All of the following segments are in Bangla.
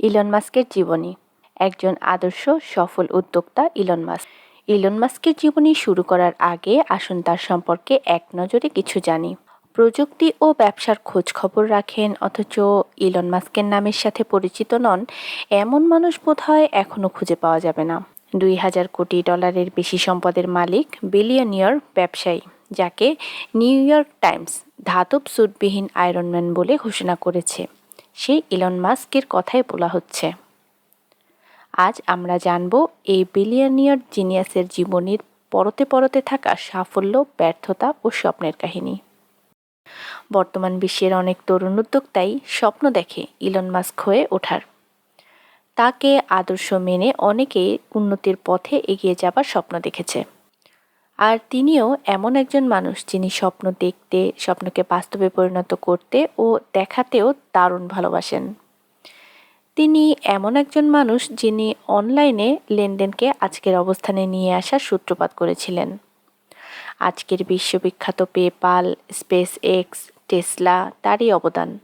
ইলন মাস্কের জীবনী। একজন আদর্শ, সফল উদ্যোক্তা ইলন মাস্ক। ইলন মাস্কের জীবনী শুরু করার আগে আসুন তার সম্পর্কে এক নজরে কিছু জানি। প্রযুক্তি ও ব্যবসার খোঁজ খবর রাখেন, অথচ ইলন মাস্কের নামের সাথে পরিচিত নন, এমন মানুষ বোধ হয় এখনও খুঁজে পাওয়া যাবে না। দুই হাজার কোটি ডলারের বেশি সম্পদের মালিক, বিলিয়নিয়র ব্যবসায়ী, যাকে নিউ ইয়র্ক টাইমস ধাতব সুটবিহীন আয়রনম্যান বলে ঘোষণা করেছে। সেই ইলন মাস্কের কথাই বলা হচ্ছে। আজ আমরা জানব এই বিলিয়নিয়র জিনিয়াসের জীবনীর পরতে পরতে থাকা সাফল্য, ব্যর্থতা ও স্বপ্নের কাহিনী। বর্তমান বিশ্বের অনেক তরুণ উদ্যোক্তাই স্বপ্ন দেখে ইলন মাস্ক হয়ে ওঠার। তাকে আদর্শ মেনে অনেকেই উন্নতির পথে এগিয়ে যাবার স্বপ্ন দেখেছে। আর তিনিও এমন একজন মানুষ যিনি স্বপ্ন দেখতে, স্বপ্নকে বাস্তবে পরিণত করতে ও দেখাতেও দারুণ ভালোবাসেন। তিনি এমন একজন মানুষ যিনি অনলাইনে লেনদেনকে আজকের অবস্থানে নিয়ে আসার সূত্রপাত করেছিলেন। আজকের বিশ্ববিখ্যাত পেপাল স্পেস এক্স টেসলা তারই অবদান।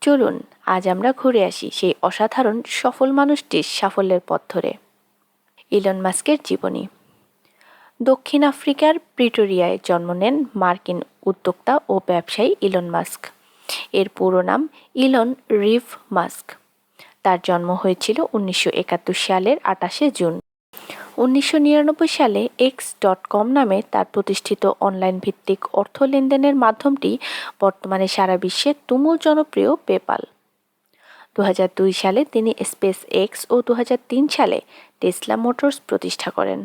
চলুন, আজ আমরা ঘুরে আসি সেই অসাধারণ সফল মানুষটির সাফল্যের পথ ধরে। ইলন মাস্কের জীবনী। দক্ষিণ আফ্রিকার প্রিটোরিয়ায় জন্ম নেন মার্কিন উদ্যোক্তা ও ব্যবসায়ী ইলন মাস্ক। এর পুরো নাম ইলন রিভ মাস্ক। তার জন্ম হয়েছিল উনিশশো একাত্তর সালের আটাশে জুন। উনিশশো নিরানব্বই সালে এক্স ডট কম নামে তার প্রতিষ্ঠিত অনলাইন ভিত্তিক অর্থ লেনদেনের মাধ্যমটি বর্তমানে সারা বিশ্বে তুমুল জনপ্রিয় পেপাল। দু হাজার দুই সালে তিনি স্পেস এক্স ও দু হাজার তিন সালে টেসলা মোটরস প্রতিষ্ঠা করেন।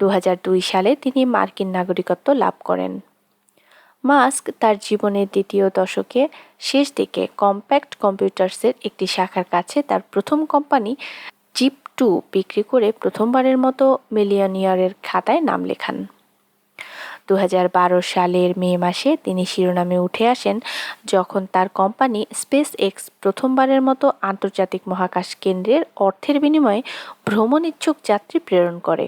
দু হাজার দুই সালে তিনি মার্কিন নাগরিকত্ব লাভ করেন। মাস্ক তার জীবনের দ্বিতীয় দশকে শেষ দিকে কম্প্যাক্ট কম্পিউটার্সের একটি শাখার কাছে তার প্রথম কোম্পানি জিপ টু বিক্রি করে প্রথমবারের মতো মিলিয়নিয়ারের খাতায় নাম লেখান। দু হাজার বারো সালের মে মাসে তিনি শিরোনামে উঠে আসেন, যখন তার কোম্পানি স্পেস এক্স প্রথমবারের মতো আন্তর্জাতিক মহাকাশ কেন্দ্রের অর্থের বিনিময়ে ভ্রমণ ইচ্ছুক যাত্রী প্রেরণ করে।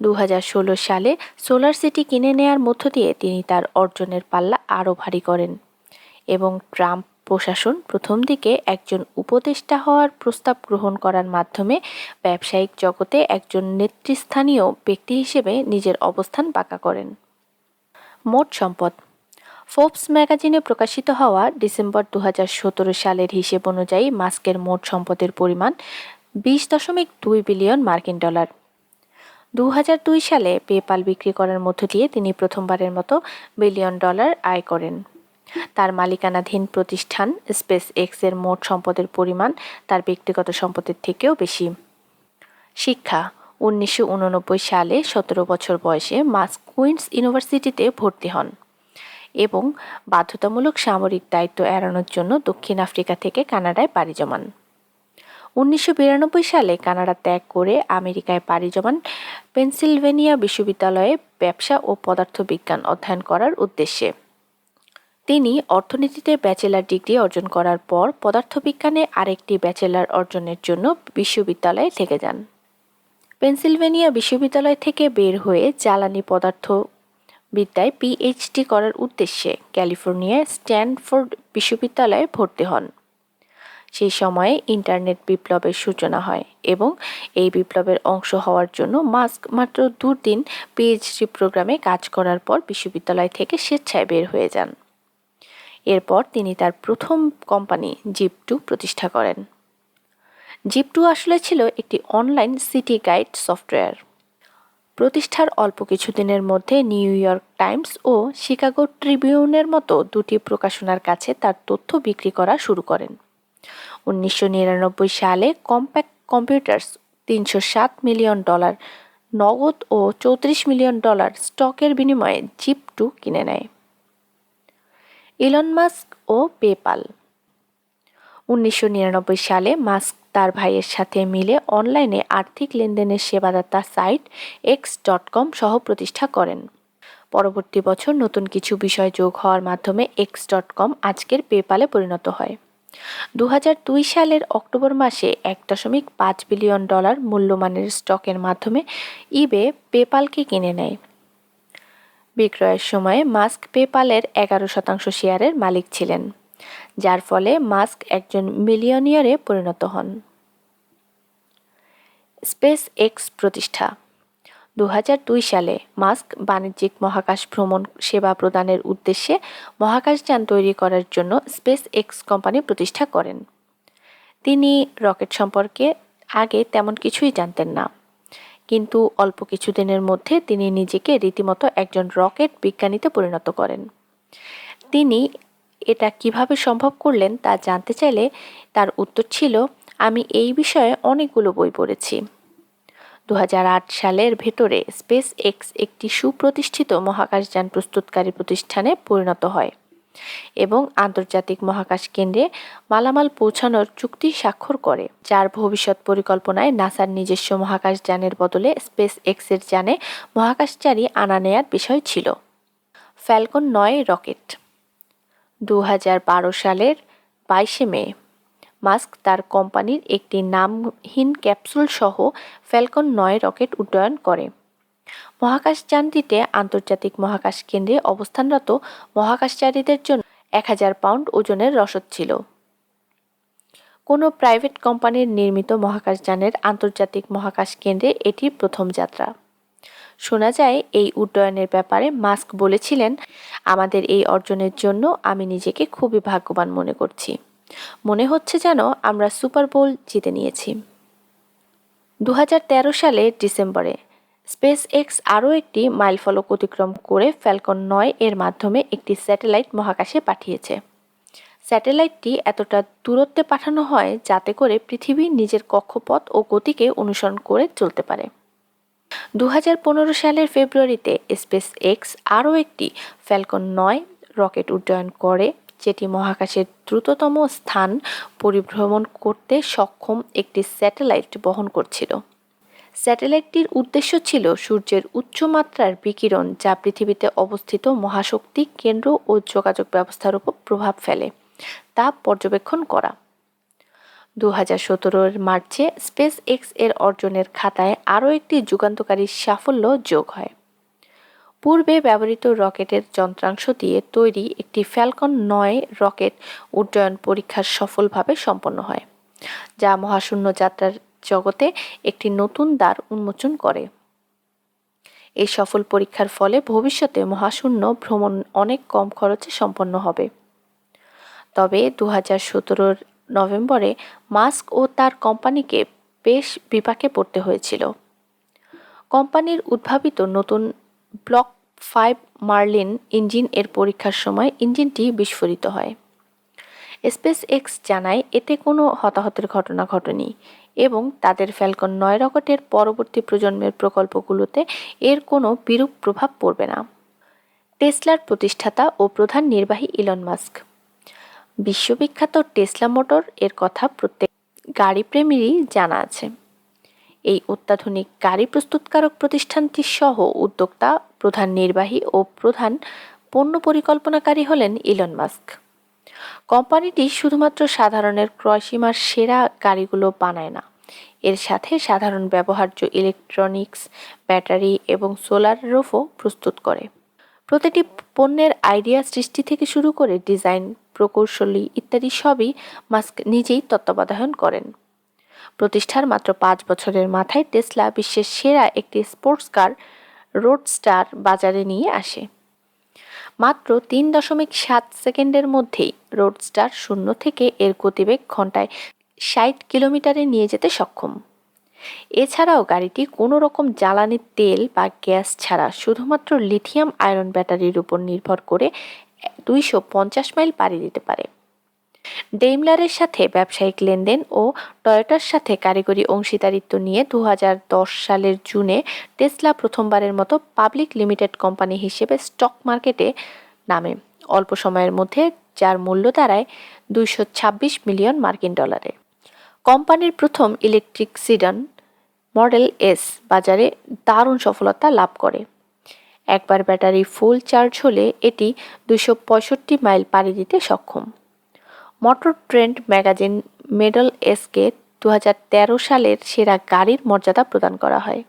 দু হাজার ষোলো সালে সোলার সিটি কিনে নেয়ার মধ্য দিয়ে তিনি তার অর্জনের পাল্লা আরও ভারী করেন এবং ট্রাম্প প্রশাসন প্রথম দিকে একজন উপদেষ্টা হওয়ার প্রস্তাব গ্রহণ করার মাধ্যমে ব্যবসায়িক জগতে একজন নেতৃস্থানীয় ব্যক্তি হিসেবে নিজের অবস্থান পাকা করেন। মোট সম্পদ। ফোর্বস ম্যাগাজিনে প্রকাশিত হওয়া ডিসেম্বর দু হাজার সতেরো সালের হিসেব অনুযায়ী মাস্কের মোট সম্পদের পরিমাণ বিশ দশমিক দুই বিলিয়ন মার্কিন ডলার। দু হাজার দুই সালে পেপাল বিক্রি করার মধ্য দিয়ে তিনি প্রথমবারের মতো বিলিয়ন ডলার আয় করেন। তার মালিকানাধীন প্রতিষ্ঠান স্পেস এক্সের মোট সম্পদের পরিমাণ তার ব্যক্তিগত সম্পদের থেকেও বেশি। শিক্ষা, উনিশশো উননব্বই সালে সতেরো বছর বয়সে মাস কুইন্স ইউনিভার্সিটিতে ভর্তি হন এবং বাধ্যতামূলক সামরিক দায়িত্ব এড়ানোর জন্য দক্ষিণ আফ্রিকা থেকে কানাডায় পাড়ি জমান। উনিশশো বিরানব্বই সালে কানাডা ত্যাগ করে আমেরিকায় পাড়ি জমান পেনসিলভেনিয়া বিশ্ববিদ্যালয়ে ব্যবসা ও পদার্থবিজ্ঞান অধ্যয়ন করার উদ্দেশ্যে। তিনি অর্থনীতিতে ব্যাচেলার ডিগ্রি অর্জন করার পর পদার্থবিজ্ঞানে আরেকটি ব্যাচেলার অর্জনের জন্য বিশ্ববিদ্যালয়ে থেকে যান। পেনসিলভেনিয়া বিশ্ববিদ্যালয় থেকে বের হয়ে জ্বালানি পদার্থ বিদ্যায় পিএইচডি করার উদ্দেশ্যে ক্যালিফোর্নিয়ায় স্ট্যানফোর্ড বিশ্ববিদ্যালয়ে ভর্তি হন। সেই সময়ে ইন্টারনেট বিপ্লবের সূচনা হয় এবং এই বিপ্লবের অংশ হওয়ার জন্য মাস্ক মাত্র দুদিন পিএইচডি প্রোগ্রামে কাজ করার পর বিশ্ববিদ্যালয় থেকে স্বেচ্ছায় বের হয়ে যান। এরপর তিনি তার প্রথম কোম্পানি জিপ টু প্রতিষ্ঠা করেন। জিপ টু আসলে ছিল একটি অনলাইন সিটি গাইড সফটওয়্যার। প্রতিষ্ঠার অল্প কিছুদিনের মধ্যে নিউ ইয়র্ক টাইমস ও শিকাগো ট্রিবিউনের মতো দুটি প্রকাশনার কাছে তার তথ্য বিক্রি করা শুরু করেন। উনিশশো নিরানব্বই সালে কম্প্যাক্ট কম্পিউটার্স তিনশো সাত মিলিয়ন ডলার নগদ ও চৌত্রিশ মিলিয়ন ডলার স্টকের বিনিময়ে জিপ টু কিনে নেয়। ইলন মাস্ক ও পেপাল উনিশশো নিরানব্বই সালে মাস্ক তার ভাইয়ের সাথে মিলে অনলাইনে আর্থিক লেনদেনের সেবাদাতা সাইট এক্স ডট কম সহ প্রতিষ্ঠা করেন। পরবর্তী বছর নতুন কিছু বিষয় যোগ হওয়ার মাধ্যমে এক্স ডট কম আজকের পেপালে পরিণত হয়। দু হাজার দুই সালের অক্টোবর মাসে এক দশমিক পাঁচ বিলিয়ন ডলার মূল্যমানের স্টকের মাধ্যমে ইবে পেপালকে কিনে নেয়। বিক্রয়ের সময় মাস্ক পেপালের এগারো শতাংশ শেয়ারের মালিক ছিলেন, যার ফলে মাস্ক একজন মিলিয়নিয়ারে পরিণত হন। স্পেস এক্স প্রতিষ্ঠা দু হাজার দুই সালে মাস্ক বাণিজ্যিক মহাকাশ ভ্রমণ সেবা প্রদানের উদ্দেশ্যে মহাকাশযান তৈরি করার জন্য স্পেস এক্স কোম্পানি প্রতিষ্ঠা করেন। তিনি রকেট সম্পর্কে আগে তেমন কিছুই জানতেন না। কিন্তু অল্প কিছুদিনের মধ্যে তিনি নিজেকে রীতিমতো একজন রকেট বিজ্ঞানীতে পরিণত করেন। তিনি এটা কীভাবে সম্ভব করলেন তা জানতে চাইলে তার উত্তর ছিল, আমি এই বিষয়ে অনেকগুলো বই পড়েছি। দু হাজার আট সালের ভেতরে স্পেস এক্স একটি সুপ্রতিষ্ঠিত মহাকাশযান প্রস্তুতকারী প্রতিষ্ঠানে পরিণত হয় এবং আন্তর্জাতিক মহাকাশ কেন্দ্রে মালামাল পৌঁছানোর চুক্তি স্বাক্ষর করে, যার ভবিষ্যৎ পরিকল্পনায় নাসার নিজস্ব মহাকাশযানের বদলে স্পেস এক্সের যানে মহাকাশচারী আনা নেয়ার বিষয় ছিল। ফ্যালকন নয় রকেট দু হাজার বারো সালের বাইশে মে মাস্ক তার কোম্পানির একটি নামহীন ক্যাপসুল সহ ফ্যালকন নয় রকেট উড্ডয়ন করে। মহাকাশযানটিতে আন্তর্জাতিক মহাকাশ কেন্দ্রে অবস্থানরত মহাকাশচারীদের জন্য এক হাজার পাউন্ড ওজনের রসদ ছিল। কোনো প্রাইভেট কোম্পানির নির্মিত মহাকাশযানের আন্তর্জাতিক মহাকাশ কেন্দ্রে এটি প্রথম যাত্রা। শোনা যায়, এই উড্ডয়নের ব্যাপারে মাস্ক বলেছিলেন, আমাদের এই অর্জনের জন্য আমি নিজেকে খুবই ভাগ্যবান মনে করছি। মনে হচ্ছে যেন আমরা সুপার বোল জিতে নিয়েছি। দু সালের ডিসেম্বরে স্পেস এক্স আরও একটি মাইলফলক অতিক্রম করে ফ্যালকন নয় এর মাধ্যমে একটি স্যাটেলাইট মহাকাশে পাঠিয়েছে। স্যাটেলাইটটি এতটা দূরত্বে পাঠানো হয় যাতে করে পৃথিবী নিজের কক্ষপথ ও গতিকে অনুসরণ করে চলতে পারে। দু হাজার পনেরো সালের ফেব্রুয়ারিতে স্পেস এক্স আরও একটি ফ্যালকন নয় রকেট উড্ডয়ন করে যেটি মহাকাশের দ্রুততম স্থান পরিভ্রমণ করতে সক্ষম একটি স্যাটেলাইট বহন করছিল। স্যাটেলাইটটির উদ্দেশ্য ছিল সূর্যের উচ্চমাত্রার বিকিরণ যা পৃথিবীতে অবস্থিত মহাশক্তি কেন্দ্র ও যোগাযোগ ব্যবস্থার উপর প্রভাব ফেলে, তা পর্যবেক্ষণ করা। দু হাজার সতেরোর মার্চে স্পেস এক্সের অর্জনের খাতায় আরও একটি যুগান্তকারী সাফল্য যোগ হয়। পূর্বে ব্যবহৃত রকেটের যন্ত্রাংশ দিয়ে তৈরি একটি ফ্যালকন নয় রকেট উড্ডয়ন পরীক্ষা সফলভাবে সম্পন্ন হয়, যা মহাশূন্য যাত্রার জগতে একটি নতুন দ্বার উন্মোচন করে। এই সফল পরীক্ষার ফলে ভবিষ্যতে মহাশূন্য ভ্রমণ অনেক কম খরচে সম্পন্ন হবে। তবে দু হাজার সতেরোর নভেম্বরে মাস্ক ও তার কোম্পানিকে বেশ বিপাকে পড়তে হয়েছিল। কোম্পানির উদ্ভাবিত নতুন ব্লক ফাইভ মার্লিন ইঞ্জিন এর পরীক্ষার সময় ইঞ্জিনটি বিস্ফোরিত হয়। স্পেস এক্স জানায়, এতে কোনো হতাহতের ঘটনা ঘটেনি এবং তাদের ফ্যালকন নয় রকেটের পরবর্তী প্রজন্মের প্রকল্পগুলোতে এর কোনো বিরূপ প্রভাব পড়বে না। টেসলার প্রতিষ্ঠাতা ও প্রধান নির্বাহী ইলন মাস্ক। বিশ্ববিখ্যাত টেসলা মোটর এর কথা প্রত্যেক গাড়ি প্রেমীরই জানা আছে। এই অত্যাধুনিক গাড়ি প্রস্তুতকারক প্রতিষ্ঠানটি সহ উদ্যোক্তা, প্রধান নির্বাহী ও প্রধান পণ্য পরিকল্পনাকারী হলেন ইলন মাস্ক। কোম্পানিটি শুধুমাত্র সাধারণের ক্রয়সীমার সেরা গাড়িগুলো বানায় না, এর সাথে সাধারণ ব্যবহার্য ইলেকট্রনিক্স, ব্যাটারি এবং সোলার রোফও প্রস্তুত করে। প্রতিটি পণ্যের আইডিয়া সৃষ্টি থেকে শুরু করে ডিজাইন, প্রকৌশলী ইত্যাদি সবই মাস্ক নিজেই তত্ত্বাবধান করেন। প্রতিষ্ঠার মাত্র পাঁচ বছরের মাথায় টেসলা বিশ্বের সেরা একটি স্পোর্টস কার রোড স্টার বাজারে নিয়ে আসে। মাত্র তিন দশমিক সাত সেকেন্ডের মধ্যেই রোডস্টার শূন্য থেকে এর গতিবেগ ঘন্টায় ষাট কিলোমিটারে নিয়ে যেতে সক্ষম। এছাড়াও গাড়িটি কোনো রকম জ্বালানি তেল বা গ্যাস ছাড়া শুধুমাত্র লিথিয়াম আয়রন ব্যাটারির উপর নির্ভর করে দুইশো পঞ্চাশ মাইল পাড়ি দিতে পারে। ডেইমলারের সাথে ব্যবসায়িক লেনদেন ও টয়োটার সাথে কারিগরি অংশীদারিত্ব নিয়ে দু হাজার দশ সালের জুনে টেসলা প্রথমবারের মতো পাবলিক লিমিটেড কোম্পানি হিসেবে স্টক মার্কেটে নামে। অল্প সময়ের মধ্যে যার মূল্য দাঁড়ায় দুইশো মিলিয়ন মার্কিন ডলারে। কোম্পানির প্রথম ইলেকট্রিক সিডন মডেল এস বাজারে দারুণ সফলতা লাভ করে। একবার ব্যাটারি ফুল চার্জ হলে এটি দুশো মাইল পাড়ি দিতে সক্ষম। মোটর ট্রেন্ড ম্যাগাজিন মেডল এসকে দু হাজার তেরো সালের সেরা গাড়ির মর্যাদা প্রদান করা হয়।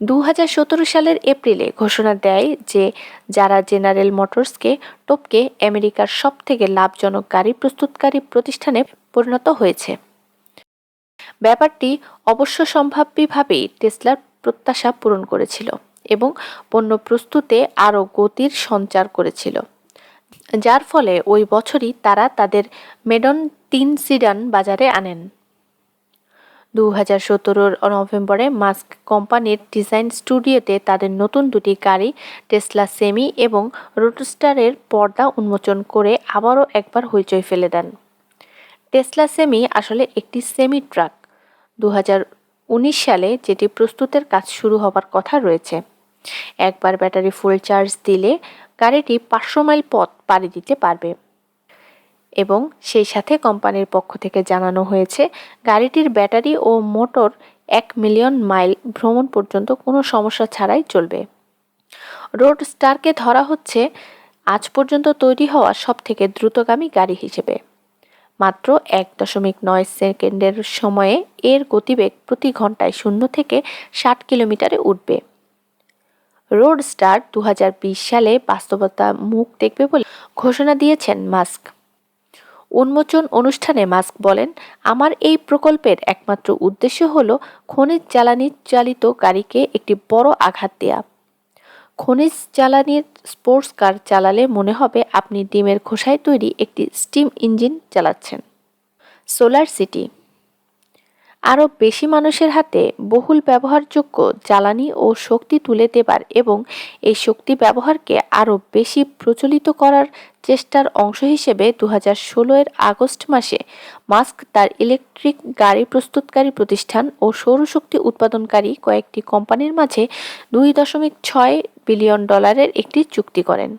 দু হাজার সতেরো সালের এপ্রিলে ঘোষণা দেয় যে, যারা জেনারেল মোটরসকে, টপকে আমেরিকার সবথেকে লাভজনক গাড়ি প্রস্তুতকারী প্রতিষ্ঠানে পরিণত হয়েছে। ব্যাপারটি অবশ্য সম্ভাব্যভাবেই টেসলার প্রত্যাশা পূরণ করেছিল এবং পণ্য প্রস্তুতে আরও গতির সঞ্চার করেছিল। যার ফলে ওই বছরই তারা তাদের মেডন তিন সিডান বাজারে আনেন। দু হাজার সতেরোর নভেম্বরে মাস্ক কোম্পানির ডিজাইন স্টুডিওতে তাদের নতুন দুটি গাড়ি, টেসলা সেমি এবং রোডস্টারের পর্দা উন্মোচন করে আবারও একবার হইচই ফেলে দেন। টেসলা সেমি আসলে একটি সেমি ট্রাক। দু সালে যেটি প্রস্তুতের কাজ শুরু হবার কথা রয়েছে। একবার ব্যাটারি ফুল চার্জ দিলে গাড়িটি পাঁচশো মাইল পথ পাড়ি দিতে পারবে। এবং সেই সাথে কোম্পানির পক্ষ থেকে জানানো হয়েছে, গাড়িটির ব্যাটারি ও মোটর এক মিলিয়ন মাইল ভ্রমণ পর্যন্ত কোনো সমস্যা ছাড়াই চলবে। রোড স্টারকে ধরা হচ্ছে, আজ পর্যন্ত তৈরি হওয়া সব থেকে দ্রুতগামী গাড়ি হিসেবে। মাত্র এক দশমিক নয় সেকেন্ডের সময়ে এর গতিবেগ প্রতি ঘন্টায় শূন্য থেকে ষাট কিলোমিটারে উঠবে। রোড স্টার দু হাজার বিশ সালে বাস্তবতা মুখ দেখবে বলে ঘোষণা দিয়েছেন মাস্ক। উন্মোচন অনুষ্ঠানে মাস্ক বলেন, আমার এই প্রকল্পের একমাত্র উদ্দেশ্য হল খনিজ জ্বালানি চালিত গাড়িকে একটি বড় আঘাত দেয়া। খনিজ জ্বালানির স্পোর্টস কার চালালে মনে হবে আপনি ডিমের খোসায় তৈরি একটি স্টিম ইঞ্জিন চালাচ্ছেন। সোলার সিটি আরও বেশি মানুষের হাতে বহুল ব্যবহারযোগ্য জ্বালানি ও শক্তি তুলে দেবার এবং এই শক্তি ব্যবহারকে আরও বেশি প্রচলিত করার চেষ্টার অংশ হিসেবে দু হাজার ষোলো এর আগস্ট মাসে মাস্ক তার ইলেকট্রিক গাড়ি প্রস্তুতকারী প্রতিষ্ঠান ও সৌরশক্তি উৎপাদনকারী কয়েকটি কোম্পানির মাঝে দুই দশমিক ছয় বিলিয়ন ডলারের একটি চুক্তি করেন।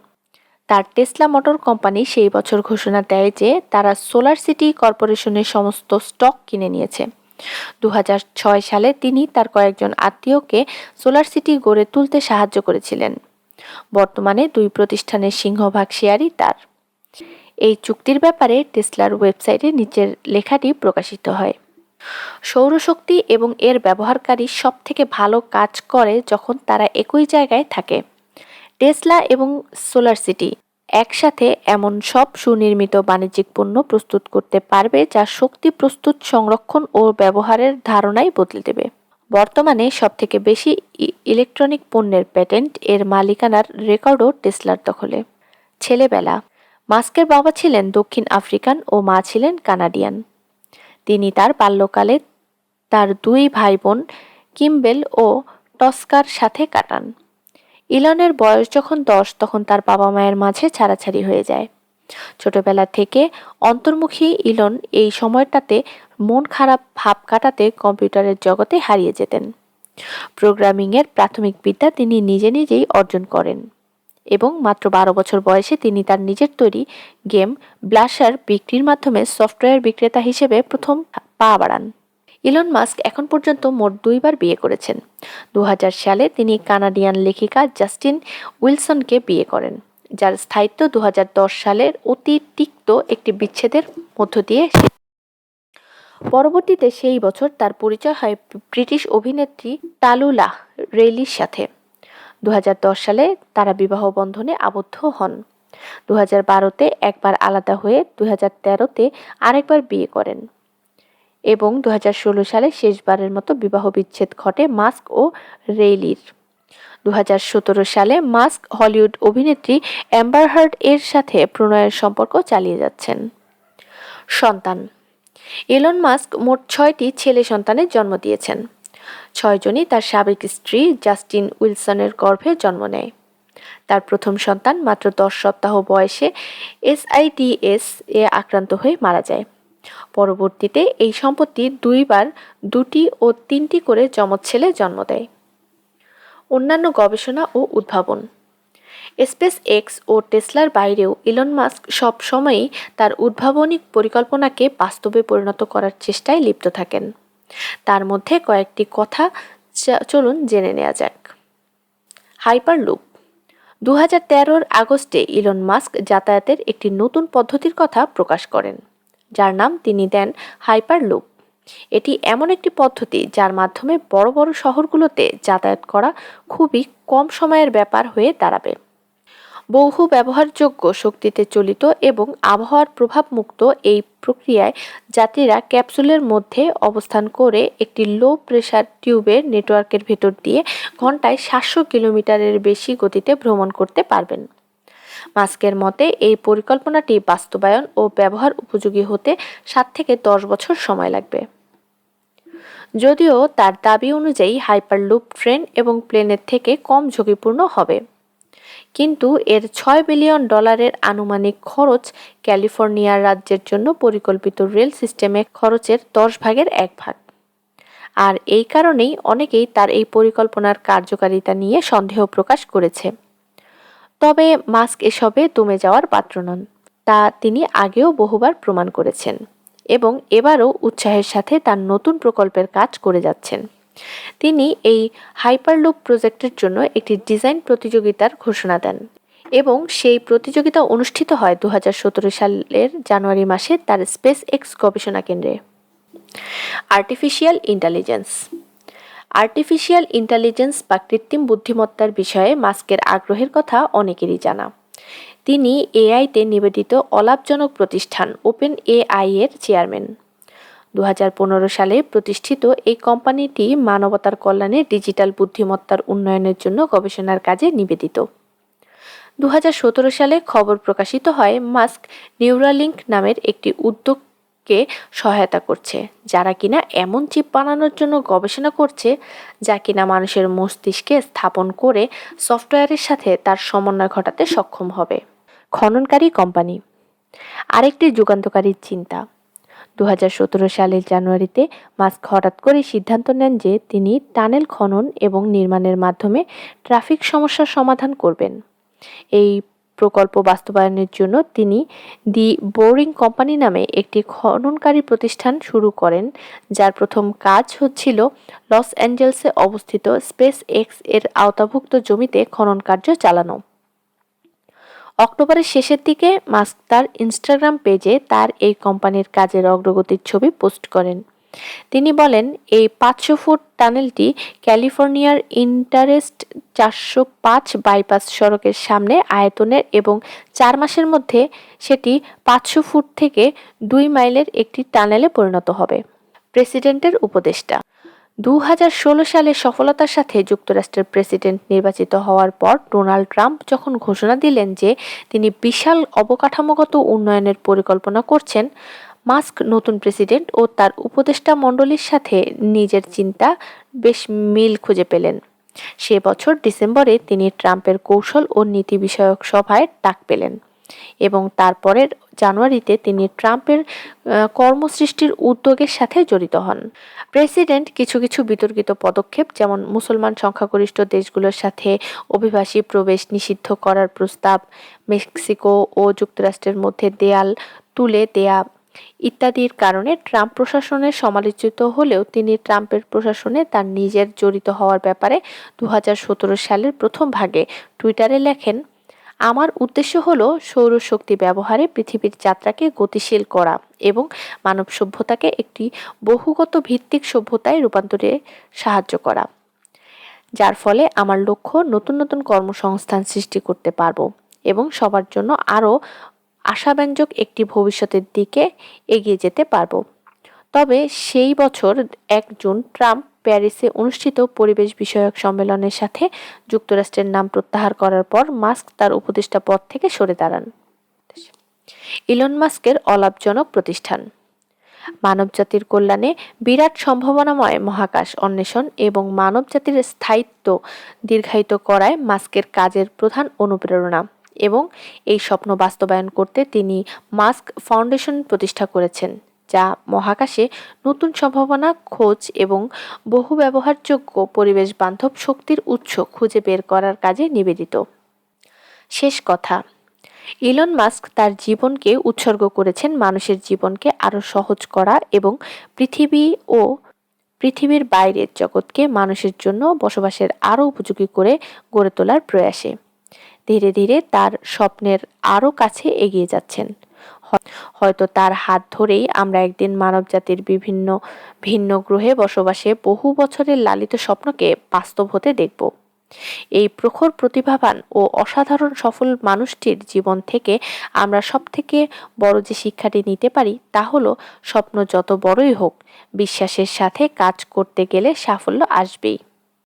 তার টেসলা মোটর কোম্পানি সেই বছর ঘোষণা দেয় যে তারা সোলার সিটি কর্পোরেশনের সমস্ত স্টক কিনে নিয়েছে। দু হাজার ছয় সালে তিনি তার কয়েকজন আত্মীয়কে সোলার সিটি গড়ে তুলতে সাহায্য করেছিলেন। বর্তমানে দুই প্রতিষ্ঠানের সিংহভাগ শেয়ারই তার। এই চুক্তির ব্যাপারে টেসলার ওয়েবসাইটে নিচের লেখাটি প্রকাশিত হয়। সৌরশক্তি এবং এর ব্যবহারকারী সব থেকে ভালো কাজ করে যখন তারা একই জায়গায় থাকে। টেসলা এবং সোলার সিটি একসাথে এমন সব সুনির্মিত বাণিজ্যিক পণ্য প্রস্তুত করতে পারবে যা শক্তি প্রস্তুত সংরক্ষণ ও ব্যবহারের ধারণাই বদলে দেবে। বর্তমানে সবথেকে বেশি ইলেকট্রনিক পণ্যের প্যাটেন্ট এর মালিকানার রেকর্ডও টেসলার দখলে। ছেলেবেলা, মাস্কের বাবা ছিলেন দক্ষিণ আফ্রিকান ও মা ছিলেন কানাডিয়ান। তিনি তার বাল্যকালে তার দুই ভাই বোন কিম্বেল ও টস্কার সাথে কাটান। ইলনের বয়স যখন দশ, তখন তার বাবা মায়ের মাঝে ছাড়াছাড়ি হয়ে যায়। ছোটবেলা থেকে অন্তর্মুখী ইলন এই সময়টাতে মন খারাপ ভাব কাটাতে কম্পিউটারের জগতে হারিয়ে যেতেন। প্রোগ্রামিংয়ের প্রাথমিক বিদ্যা তিনি নিজে নিজেই অর্জন করেন এবং মাত্র বারো বছর বয়সে তিনি তার নিজের তৈরি গেম ব্লাশার বিক্রির মাধ্যমে সফটওয়্যার বিক্রেতা হিসেবে প্রথম পা বাড়ান। ইলন মাস্ক এখন পর্যন্ত মোট দুইবার বিয়ে করেছেন। দু হাজার সালে তিনি কানাডিয়ান লেখিকা জাস্টিন উইলসনকে বিয়ে করেন, যার স্থায়িত্ব দু হাজার দশ সালের অতি তিক্ত একটি বিচ্ছেদের মধ্য দিয়ে পরবর্তীতে সেই বছর তার পরিচয় হয় ব্রিটিশ অভিনেত্রী তালুলা রেলির সাথে। দু হাজার দশ সালে তারা বিবাহ বন্ধনে আবদ্ধ হন। দু হাজার বারোতে একবার আলাদা হয়ে দু হাজার তেরোতে আরেকবার বিয়ে করেন। এবং দু হাজার ষোলো সালে শেষবারের মতো বিবাহ বিচ্ছেদ ঘটে মাস্ক ও রেইলির। দু হাজার সতেরো সালে মাস্ক হলিউড অভিনেত্রী অ্যাম্বার হার্ড এর সাথে প্রণয়ের সম্পর্ক চালিয়ে যাচ্ছেন। সন্তান। এলন মাস্ক মোট ছয়টি ছেলে সন্তানের জন্ম দিয়েছেন। ছয়জনই তার সাবেক স্ত্রী জাস্টিন উইলসনের গর্ভে জন্ম নেয়। তার প্রথম সন্তান মাত্র দশ সপ্তাহ বয়সে এসআইডিএস এ আক্রান্ত হয়ে মারা যায়। পরবর্তীতে এই সম্পত্তি দুইবার দুটি ও তিনটি করে যমজ ছেলে জন্ম দেয়। অন্যান্য গবেষণা ও উদ্ভাবন। স্পেস এক্স ও টেসলার বাইরেও ইলন মাস্ক সব সময়ই তার উদ্ভাবনী পরিকল্পনাকে বাস্তবে পরিণত করার চেষ্টায় লিপ্ত থাকেন। তার মধ্যে কয়েকটি কথা চলুন জেনে নেওয়া যাক। হাইপার লুপ দু হাজার আগস্টে ইলন মাস্ক যাতায়াতের একটি নতুন পদ্ধতির কথা প্রকাশ করেন। যার নাম তিনি দেন হাইপার লুপ এটি এমন একটি পদ্ধতি যার মাধ্যমে বড় বড় শহরগুলোতে যাতায়াত করা খুবই কম সময়ের ব্যাপার হয়ে দাঁড়াবে। বহু ব্যবহারযোগ্য শক্তিতে চলিত এবং আবহাওয়ার প্রভাবমুক্ত এই প্রক্রিয়ায় যাত্রীরা ক্যাপসুলের মধ্যে অবস্থান করে একটি লো প্রেশার টিউবের নেটওয়ার্কের ভেতর দিয়ে ঘন্টায় সাতশো কিলোমিটারের বেশি গতিতে ভ্রমণ করতে পারবেন। মাস্কের মতে, এই পরিকল্পনাটি বাস্তবায়ন ও ব্যবহার উপযোগী হতে সাত থেকে দশ বছর সময় লাগবে। যদিও তার দাবি অনুযায়ী হাইপারলুপ ট্রেন এবং প্লেনের থেকে কম ঝুঁকিপূর্ণ হবে। কিন্তু এর ছয় বিলিয়ন ডলারের আনুমানিক খরচ ক্যালিফোর্নিয়ার রাজ্যের জন্য পরিকল্পিত রেল সিস্টেমে খরচের দশ ভাগের এক ভাগ। আর এই কারণেই অনেকেই তার এই পরিকল্পনার কার্যকারিতা নিয়ে সন্দেহ প্রকাশ করেছে। তবে মাস্ক এসবে দমে যাওয়ার পাত্র নন। তা তিনি আগেও বহুবার প্রমাণ করেছেন এবং এবারও উৎসাহের সাথে তার নতুন প্রকল্পের কাজ করে যাচ্ছেন। তিনি এই হাইপারলুপ প্রজেক্টের জন্য একটি ডিজাইন প্রতিযোগিতার ঘোষণা দেন এবং সেই প্রতিযোগিতা অনুষ্ঠিত হয় দু হাজার সতেরো সালের জানুয়ারি মাসে তার স্পেস এক্স গবেষণা কেন্দ্রে। আর্টিফিশিয়াল ইন্টেলিজেন্স আর্টিফিশিয়াল ইন্টেলিজেন্স বা কৃত্রিম বুদ্ধিমত্তার বিষয়ে মাস্কের আগ্রহের কথা অনেকেরই জানা। তিনি এআইতে নিবেদিত অলাভজনক প্রতিষ্ঠান ওপেন এআই এর চেয়ারম্যান দু হাজার পনেরো সালে প্রতিষ্ঠিত এই কোম্পানিটি মানবতার কল্যাণে ডিজিটাল বুদ্ধিমত্তার উন্নয়নের জন্য গবেষণার কাজে নিবেদিত। দু হাজার সতেরো সালে খবর প্রকাশিত হয় মাস্ক নিউরালিঙ্ক নামের একটি উদ্যোগকে সহায়তা করছে, যারা কিনা এমন চিপ বানানোর জন্য গবেষণা করছে, যা কিনা মানুষের মস্তিষ্কে স্থাপন করে সফটওয়্যারের সাথে তার সমন্বয় ঘটাতে সক্ষম হবে। খননকারী কোম্পানি। আরেকটি যুগান্তকারী চিন্তা। দু হাজার সতেরো সালের জানুয়ারিতে মাস্ক হঠাৎ করে সিদ্ধান্ত নেন যে তিনি টানেল খনন এবং নির্মাণের মাধ্যমে ট্রাফিক সমস্যার সমাধান করবেন। এই প্রকল্প বাস্তবায়নের জন্য তিনি দি বোরিং কোম্পানি নামে একটি খননকারী প্রতিষ্ঠান শুরু করেন, যার প্রথম কাজ হচ্ছিল লস অ্যাঞ্জেলসে অবস্থিত স্পেস এক্সের আওতাভুক্ত জমিতে খনন কার্য চালানো। অক্টোবরের শেষের দিকে মাস্ক তার ইনস্টাগ্রাম পেজে তার এই কোম্পানির কাজের অগ্রগতির ছবি পোস্ট করেন। তিনি বলেন, এই পাঁচশো ফুট টানেলটি ক্যালিফোর্নিয়ার ইন্টারেস্ট চারশো পাঁচ বাইপাস সড়কের সামনে আয়তনের এবং চার মাসের মধ্যে সেটি পাঁচশো ফুট থেকে দুই মাইলের একটি টানেলে পরিণত হবে। প্রেসিডেন্টের উপদেষ্টা। দু হাজার ষোলো সালে সফলতার সাথে যুক্তরাষ্ট্রের প্রেসিডেন্ট নির্বাচিত হওয়ার পর ডোনাল্ড ট্রাম্প যখন ঘোষণা দিলেন যে তিনি বিশাল অবকাঠামোগত উন্নয়নের পরিকল্পনা করছেন মাস্ক নতুন প্রেসিডেন্ট ও তার উপদেষ্টা মণ্ডলীর সাথে নিজের চিন্তা বেশ মিল খুঁজে পেলেন। সে বছর ডিসেম্বরে তিনি ট্রাম্পের কৌশল ও নীতি বিষয়ক সভায় ডাক পেলেন এবং তারপরের জানুয়ারিতে তিনি ট্রাম্পের কর্মসৃষ্টির উদ্যোগের সাথে জড়িত হন। প্রেসিডেন্ট কিছু কিছু বিতর্কিত পদক্ষেপ যেমন মুসলমান সংখ্যাগরিষ্ঠ দেশগুলোর সাথে অভিবাসী প্রবেশ নিষিদ্ধ করার প্রস্তাব, মেক্সিকো ও যুক্তরাষ্ট্রের মধ্যে দেয়াল তুলে দেয়া ইত্যাদির কারণে ট্রাম্প প্রশাসনের সমালোচিত হলেও তিনি ট্রাম্পের প্রশাসনে তার নিজের জড়িত হওয়ার ব্যাপারে দু হাজার সতেরো সালের প্রথম ভাগে টুইটারে লেখেন, আমার উদ্দেশ্য হলো সৌরশক্তি ব্যবহারে পৃথিবীর যাত্রাকে গতিশীল করা এবং মানব সভ্যতাকে একটি বহুগত ভিত্তিক সভ্যতায় রূপান্তরে সাহায্য করা, যার ফলে আমার লক্ষ্য নতুন নতুন কর্মসংস্থান সৃষ্টি করতে পারব এবং সবার জন্য আরও আশাব্যঞ্জক একটি ভবিষ্যতের দিকে এগিয়ে যেতে পারব। তবে সেই বছর এক জুন ট্রাম্প প্যারিসে অনুষ্ঠিত পরিবেশ বিষয়ক সম্মেলনের সাথে যুক্তরাষ্ট্রের নাম প্রত্যাহার করার পর মাস্ক তার উপদেষ্টা পদ থেকে সরে দাঁড়ান। ইলন মাস্কের অলাভজনক প্রতিষ্ঠান। মানবজাতির কল্যাণে বিরাট সম্ভাবনাময় মহাকাশ অন্বেষণ এবং মানবজাতির স্থায়িত্ব দীর্ঘায়িত করায় মাস্কের কাজের প্রধান অনুপ্রেরণা। এবং এই স্বপ্ন বাস্তবায়ন করতে তিনি মাস্ক ফাউন্ডেশন প্রতিষ্ঠা করেছেন, যা মহাকাশে নতুন সম্ভাবনা, খোঁজ এবং বহু ব্যবহারযোগ্য পরিবেশ বান্ধব শক্তির উৎস খুঁজে বের করার কাজে নিবেদিত। শেষ কথা, ইলন মাস্ক তার জীবনকে উৎসর্গ করেছেন মানুষের জীবনকে আরও সহজ করা এবং পৃথিবী ও পৃথিবীর বাইরের জগৎকে মানুষের জন্য বসবাসের আরও উপযোগী করে গড়ে তোলার প্রয়াসে। ধীরে ধীরে তার স্বপ্নের আরও কাছে এগিয়ে যাচ্ছেন। হয়তো তার হাত ধরেই আমরা একদিন মানবজাতির বিভিন্ন ভিন্ন গ্রহে বসবাসে বহু বছরের লালিত স্বপ্নকে বাস্তব হতে দেখব। এই প্রখর প্রতিভাবান ও অসাধারণ সফল মানুষটির জীবন থেকে আমরা সব থেকে বড় যে শিক্ষাটি নিতে পারি তা হলো, স্বপ্ন যত বড়ই হোক, বিশ্বাসের সাথে কাজ করতে গেলে সাফল্য আসবেই।